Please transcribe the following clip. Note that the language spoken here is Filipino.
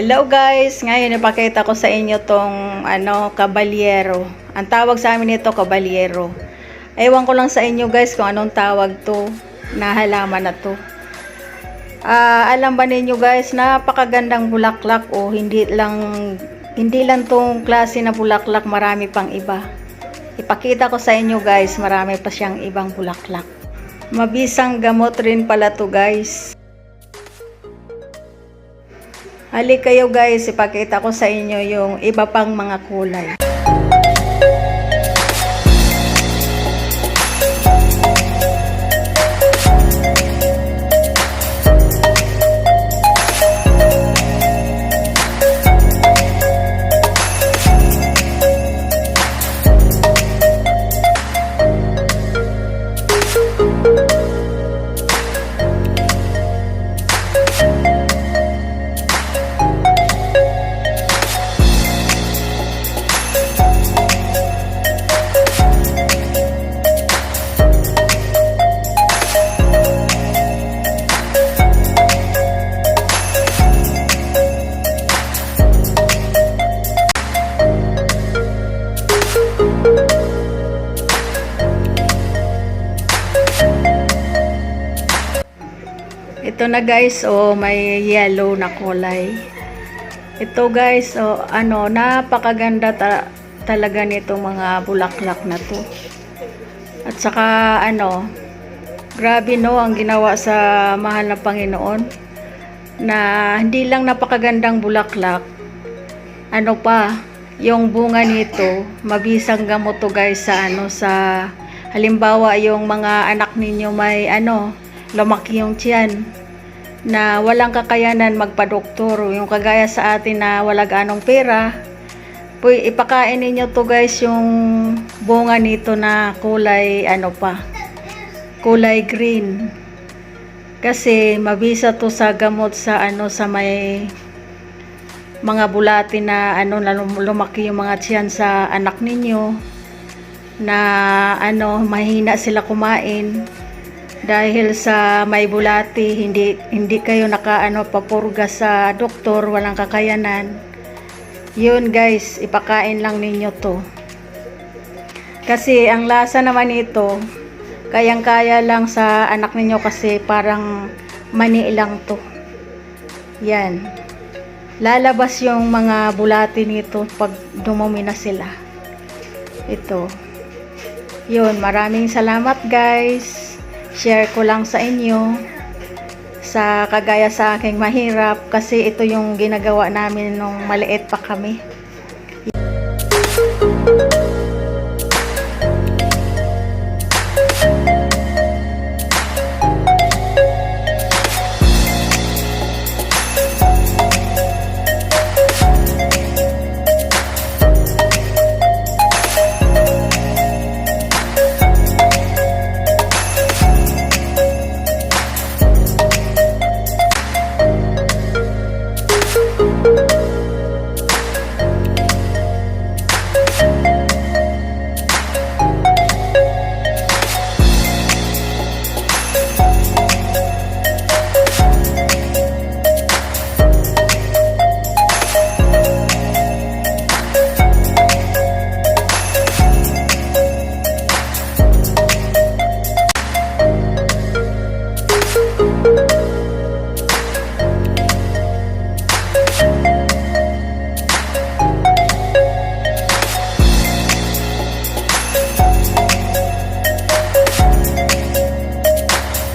Hello guys! Ngayon ipakita ko sa inyo tong ano, kabalyero. Ang tawag sa amin nito kabalyero. Ewan ko lang sa inyo guys kung anong tawag to na halaman na to. Ah, alam ba ninyo guys, napakagandang bulaklak o hindi lang hindi lang tong klase na bulaklak, marami pang iba. Ipakita ko sa inyo guys, marami pa siyang ibang bulaklak. Mabisang gamot rin pala to guys. Hali kayo guys, ipakita ko sa inyo yung iba pang mga kulay. Ito na guys, oh, may yellow na kulay. Ito guys, oh, ano, napakaganda ta- talaga nitong mga bulaklak na to. At saka, ano, grabe no, ang ginawa sa mahal na Panginoon na hindi lang napakagandang bulaklak, ano pa, yung bunga nito, mabisang gamot to guys sa ano, sa halimbawa yung mga anak ninyo may ano, lumaki yung tiyan na walang kakayanan magpa-doktor. Yung kagaya sa atin na wala ganong pera puy ipakain ninyo to guys yung bunga nito na kulay ano pa kulay green. Kasi mabisa to sa gamot sa ano sa may mga bulati na ano na lum- lumaki yung mga tiyan sa anak ninyo na ano mahina sila kumain dahil sa may bulati hindi hindi kayo nakaano papurga sa doktor walang kakayanan. Yun guys ipakain lang ninyo to. Kasi ang lasa naman ito kayang kaya lang sa anak ninyo kasi parang mani lang to. Yan. Lalabas yung mga bulati nito pag dumumi na sila. Ito. Yun maraming salamat guys share ko lang sa inyo. Sa kagaya sa aking mahirap kasi ito yung ginagawa namin nung maliit pa kami